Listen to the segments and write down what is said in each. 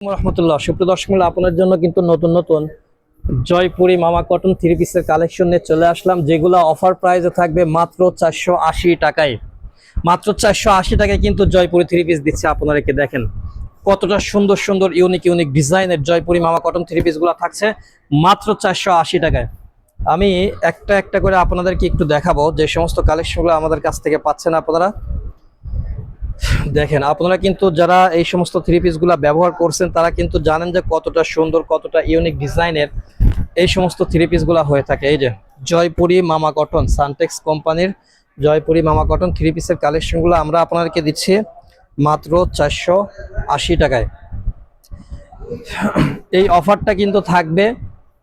রহমতুল্লাহ। সুপ্রিয় দর্শক আপনার জন্য কিন্তু নতুন নতুন জয়পুরি মামা কটন থ্রি পিসের কালেকশন নিয়ে চলে আসলাম, যেগুলো অফার প্রাইসে থাকবে মাত্র চারশো আশি টাকায়। মাত্র চারশো আশি টাকায় কিন্তু জয়পুরি থ্রি পিস দিচ্ছে আপনাদেরকে দেখেন। কতটা সুন্দর সুন্দর ইউনিক ইউনিক ডিজাইনের জয়পুরি মামা কটন থ্রি পিসগুলো থাকছে মাত্র চারশো আশি টাকায়। আমি একটা একটা করে আপনাদেরকে একটু দেখাবো যে সমস্ত কালেকশনগুলো আমাদের কাছ থেকে পাচ্ছেন আপনারা। দেখেন, আপনারা কিন্তু যারা এই সমস্ত থ্রি পিসগুলো ব্যবহার করছেন, তারা কিন্তু জানেন যে কতটা সুন্দর, কতটা ইউনিক ডিজাইনের এই সমস্ত থ্রি পিসগুলো হয়ে থাকে। এই যে, জয়পুরি মামা কটন সানটেক্স কোম্পানির জয়পুরি মামা কটন থ্রি পিসের কালেকশনগুলো আমরা আপনাদেরকে দিচ্ছি মাত্র চারশো আশি টাকায়। এই অফারটা কিন্তু থাকবে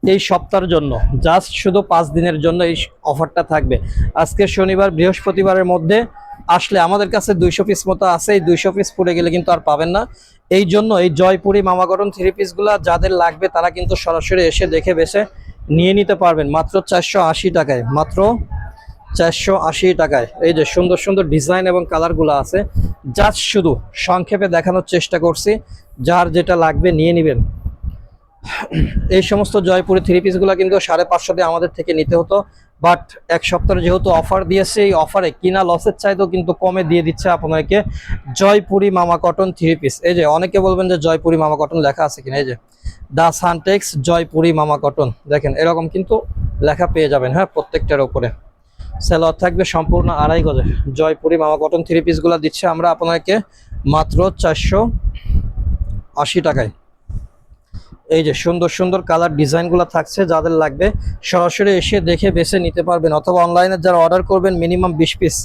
এই সপ্তাহের জন্য জাস্ট শুধু পাঁচ দিনের জন্য এই অফারটা থাকবে। আজকে শনিবার, বৃহস্পতিবারের মধ্যে আসলে আমাদের কাছে দুইশো পিস মতো আছে, এই দুইশো পিস পড়ে গেলে কিন্তু আর পাবেন না। এই জন্য এই জয়পুরি মামাগরম থ্রি পিসগুলো যাদের লাগবে তারা কিন্তু সরাসরি এসে দেখে বেছে নিয়ে নিতে পারবেন। মাত্র চারশো আশি টাকায়, মাত্র চারশো আশি টাকায়। এই যে সুন্দর সুন্দর ডিজাইন এবং কালারগুলো আছে। জাস্ট শুধু সংক্ষেপে দেখানোর চেষ্টা করছি। যার যেটা লাগবে নিয়ে নেবেন। এই সমস্ত জয়পুরি থ্রি পিসগুলো কিন্তু সাড়ে পাঁচশো দিয়ে আমাদের থেকে নিতে হতো। বাট এক সপ্তাহে যেহেতু অফার দিয়েছে, এই অফারে কিনা লসের চাইতেও কিন্তু কমে দিয়ে দিচ্ছে আপনাদেরকে জয়পুরি মামা কটন থ্রি পিস এই যে অনেকে বলবেন যে জয়পুরি মামা কটন লেখা আছে কিনা, এই যে দা সানটেক্স জয়পুরি মামা কটন দেখেন, এরকম কিন্তু লেখা পেয়ে যাবেন হ্যাঁ প্রত্যেকটার উপরে। সেলর থাকবে সম্পূর্ণ আড়াই গজে। জয়পুরি মামা কটন থ্রি পিসগুলো দিচ্ছে আমরা আপনাদেরকে মাত্র চারশো আশি টাকায়। এই যে সুন্দর সুন্দর কালার ডিজাইনগুলো থাকছে, যাদের লাগবে সরাসরি এসে দেখে বেছে নিতে পারবেন অথবা অনলাইনে যারা অর্ডার করবেন মিনিমাম বিশ পিস,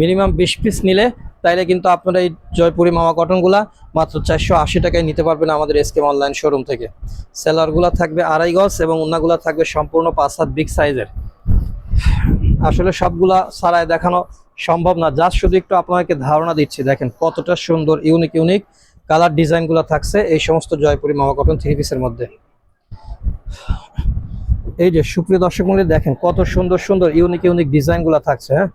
মিনিমাম বিশ পিস নিলে তাইলে কিন্তু আপনারা এই জয়পুরি মামা কটনগুলা মাত্র চারশো আশি টাকায় নিতে পারবেন আমাদের এসকেম অনলাইন শোরুম থেকে। সেলারগুলো থাকবে আড়াই গজ এবং অন্যগুলো থাকবে সম্পূর্ণ পাঁচ হাত বিগ সাইজের আসলে সবগুলা সারায় দেখানো সম্ভব না, জাস্ট শুধু একটু আপনাদেরকে ধারণা দিচ্ছি, দেখেন কতটা সুন্দর ইউনিক ইউনিক কালার ডিজাইনগুলো থাকছে এই সমস্ত জয়পুরি মামা কটন থ্রি পিসের মধ্যে। এই যে সুপ্রিয় দর্শক দেখেন কত সুন্দর সুন্দর ইউনিক ইউনিক ডিজাইনগুলো থাকছে হ্যাঁ?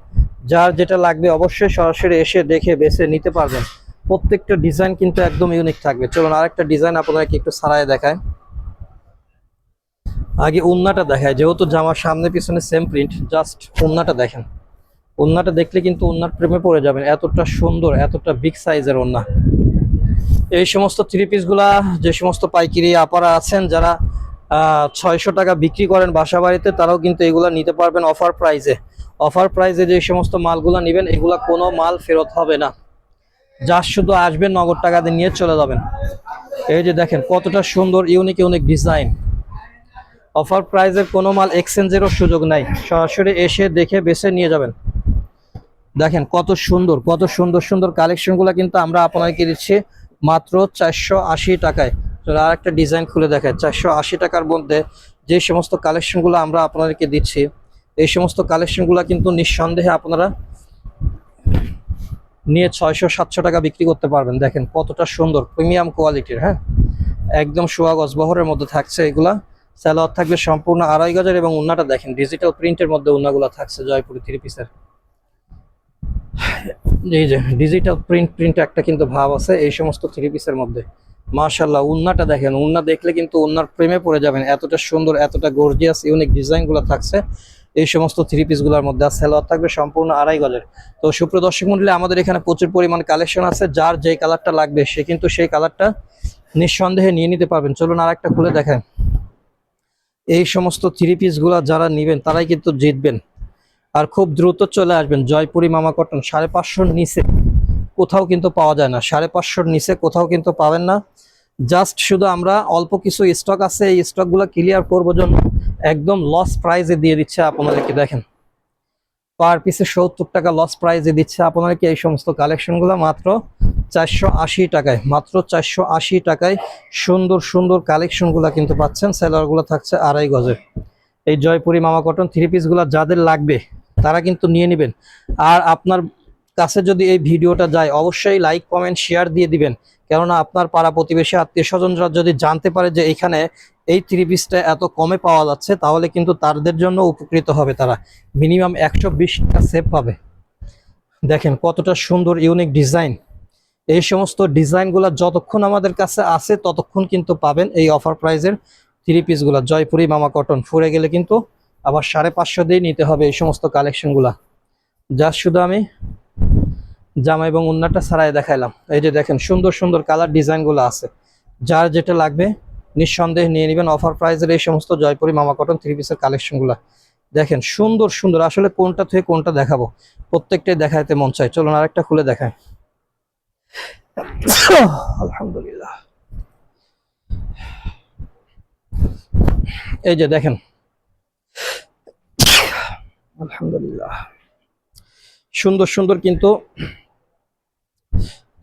যার যেটা লাগবে অবশ্যই সরাসরি এসে দেখে বেছে নিতে পারবেন। প্রত্যেকটা ডিজাইন কিন্তু একদম ইউনিক থাকবে। চলুন আরেকটা ডিজাইন আপনাদেরকে একটু সারায় দেখায় আগে উন্নাটা দেখায় যেহেতু জামার সামনে পিছনে সেম প্রিন্ট জাস্ট উন্নাটা দেখেন। উন্নাটা দেখলে কিন্তু উন্নার প্রেমে পড়ে যাবেন, এতটা সুন্দর, এতটা বিগ সাইজের উন্না। এই সমস্ত থ্রি পিসগুলা যে সমস্ত পাইকারি আপারা আছেন যারা ছয়শো টাকা বিক্রি করেন বাসা বাড়িতে তারাও কিন্তু এগুলা নিতে পারবেন অফার প্রাইজে অফার প্রাইজে যে সমস্ত মালগুলা নেবেন, এগুলা কোনো মাল ফেরত হবে না। যা শুধু আসবেন, নগদ টাকা দিয়ে নিয়ে চলে যাবেন। এই যে দেখেন, কতটা সুন্দর ইউনিক ইউনিক ডিজাইন অফার প্রাইজের কোনো মাল এক্সচেঞ্জেরও সুযোগ নাই। সরাসরি এসে দেখে বেছে নিয়ে যাবেন। দেখেন কত সুন্দর কত সুন্দর সুন্দর কালেকশনগুলো কিন্তু আমরা আপনাদেরকে দিচ্ছি। মাত্র চারশো আশি টাকায়। আর একটা ডিজাইন খুলে দেখায় চারশো আশি টাকার মধ্যে যে সমস্ত কালেকশনগুলো আমরা আপনাদেরকে দিচ্ছি, এই সমস্ত কালেকশনগুলো কিন্তু নিঃসন্দেহে আপনারা নিয়ে ছয়শো সাতশো টাকা বিক্রি করতে পারবেন। দেখেন কতটা সুন্দর প্রিমিয়াম কোয়ালিটির হ্যাঁ? একদম সোয়া গজবহরের মধ্যে থাকছে এগুলা। স্যালোয়ার থাকবে সম্পূর্ণ আড়াই গজের এবং উন্নাটা দেখেন ডিজিটাল প্রিন্টের মধ্যে উন্নাগুলো থাকছে জয়পুরি থ্রি পিসের এই যে ডিজিটাল প্রিন্ট প্রিন্ট একটা কিন্তু ভাব আছে, এই সমস্ত থ্রি পিসের মধ্যে। মার্শাল্লাহ উন্নাটা দেখেন, উন্না দেখলে কিন্তু উন্নার প্রেমে পড়ে যাবেন। এতটা সুন্দর, এতটা গর্জিয়াস ইউনিক ডিজাইনগুলো থাকছে। এই সমস্ত থ্রি পিসগুলোর মধ্যে আর সেলোয়ার থাকবে সম্পূর্ণ আড়াই গজের। তো সুপ্রিয় দর্শক মন্ডলী, আমাদের এখানে প্রচুর পরিমাণ কালেকশন আছে, যার যেই কালারটা লাগবে, সে কিন্তু সেই কালারটা নিঃসন্দেহে নিয়ে নিতে পারবেন। চলুন আর একটা খুলে দেখেন এই সমস্ত থ্রি পিসগুলো যারা নেবেন, তারাই কিন্তু জিতবেন। আর খুব দ্রুত চলে আসবেন। জয়পুরি মামা কটন সাড়ে পাঁচশোর নিচে কোথাও কিন্তু পাওয়া যায় না। সাড়ে পাঁচশোর নিচে কোথাও কিন্তু পাবেন না। জাস্ট শুধু আমরা অল্প কিছু স্টক আছে, এই স্টকগুলো ক্লিয়ার করব জন্য একদম লস প্রাইজে দিয়ে দিচ্ছে আপনাদেরকে, দেখেন। পার পিসে সত্তর টাকা লস প্রাইজে দিচ্ছে আপনাদেরকে এই সমস্ত কালেকশনগুলো মাত্র চারশো আশি টাকায়, মাত্র চারশো আশি টাকায় সুন্দর সুন্দর কালেকশনগুলো কিন্তু পাচ্ছেন। সেলারগুলো থাকছে আড়াই গজের এই জয়পুরি মামা কটন থ্রি পিসগুলো যাদের লাগবে তারা কিন্তু নিয়ে নেবেন। আর আপনার কাছে যদি এই ভিডিওটা যায়, অবশ্যই লাইক, কমেন্ট, শেয়ার দিয়ে দিবেন। কেননা আপনার পাড়া প্রতিবেশী আত্মীয় স্বজনরা যদি জানতে পারে যে এখানে এই থ্রি পিসটা এত কমে পাওয়া যাচ্ছে, তাহলে কিন্তু তাদের জন্য উপকৃত হবে তারা। মিনিমাম একশো বিশ টাকা সেভ পাবে। দেখেন কতটা সুন্দর ইউনিক ডিজাইন এই সমস্ত ডিজাইনগুলো যতক্ষণ আমাদের কাছে আছে, ততক্ষণ কিন্তু পাবেন এই অফার প্রাইজের থ্রি পিসগুলো জয়পুরি মামা কটন ফুরে গেলে কিন্তু আবার সাড়ে পাঁচশো দিয়ে নিতে হবে এই সমস্ত কালেকশনগুলা যা শুধু আমি জামা এবং উন্নাটা ছাড়াই দেখাইলাম। এই যে দেখেন, সুন্দর সুন্দর কালার ডিজাইনগুলো আছে। যার যেটা লাগবে, নিঃসন্দেহে নিয়ে নেবেন। অফার প্রাইজের এই সমস্ত জয়পুরি মামা কটন থ্রি পিসের কালেকশনগুলো দেখেন, সুন্দর সুন্দর। আসলে কোনটা থেকে কোনটা দেখাবো? প্রত্যেকটাই দেখাইতে মন চায়। চলুন আরেকটা খুলে দেখায় আলহামদুলিল্লাহ। এই যে দেখেন আলহামদুলিল্লাহ। সুন্দর সুন্দর কিন্তু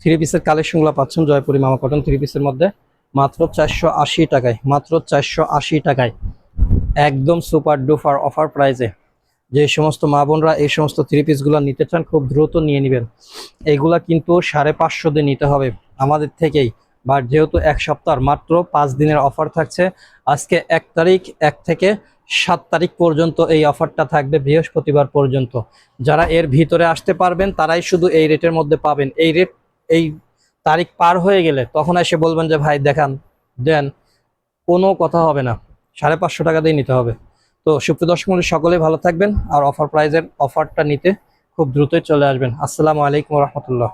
থ্রি পিসের কালেকশনগুলো পাচ্ছেন জয়পুরি মামা কটন থ্রি পিসের মধ্যে। মাত্র চারশো আশি টাকায়, মাত্র চারশো আশি টাকায়। একদম সুপার ডুপার অফার প্রাইজে যে সমস্ত মা বোনরা এই সমস্ত থ্রি পিসগুলো নিতে চান, খুব দ্রুত নিয়ে নেবেন। এইগুলা কিন্তু সাড়ে পাঁচশো দিয়ে নিতে হবে আমাদের থেকেই। বা যেহেতু এক সপ্তাহ, মাত্র পাঁচ দিনের অফার থাকছে। আজকে এক তারিখ, এক থেকে সাত তারিখ পর্যন্ত এই অফারটা থাকবে, বৃহস্পতিবার পর্যন্ত। যারা এর ভিতরে আসতে পারবেন, তারাই শুধু এই রেটের মধ্যে পাবেন। এই রেট, এই তারিখ পার হয়ে গেলে তখন এসে বলবেন যে, ভাই, দেখান, দেন, কোনো কথা হবে না। সাড়ে পাঁচশো টাকা দিয়ে নিতে হবে। তো সুপ্রিয় দর্শক মণ্ডলী সকলেই ভালো থাকবেন আর অফার প্রাইজের অফারটা নিতে খুব দ্রুতই চলে আসবেন। আসসালামু আলাইকুম রহমতুল্লাহ।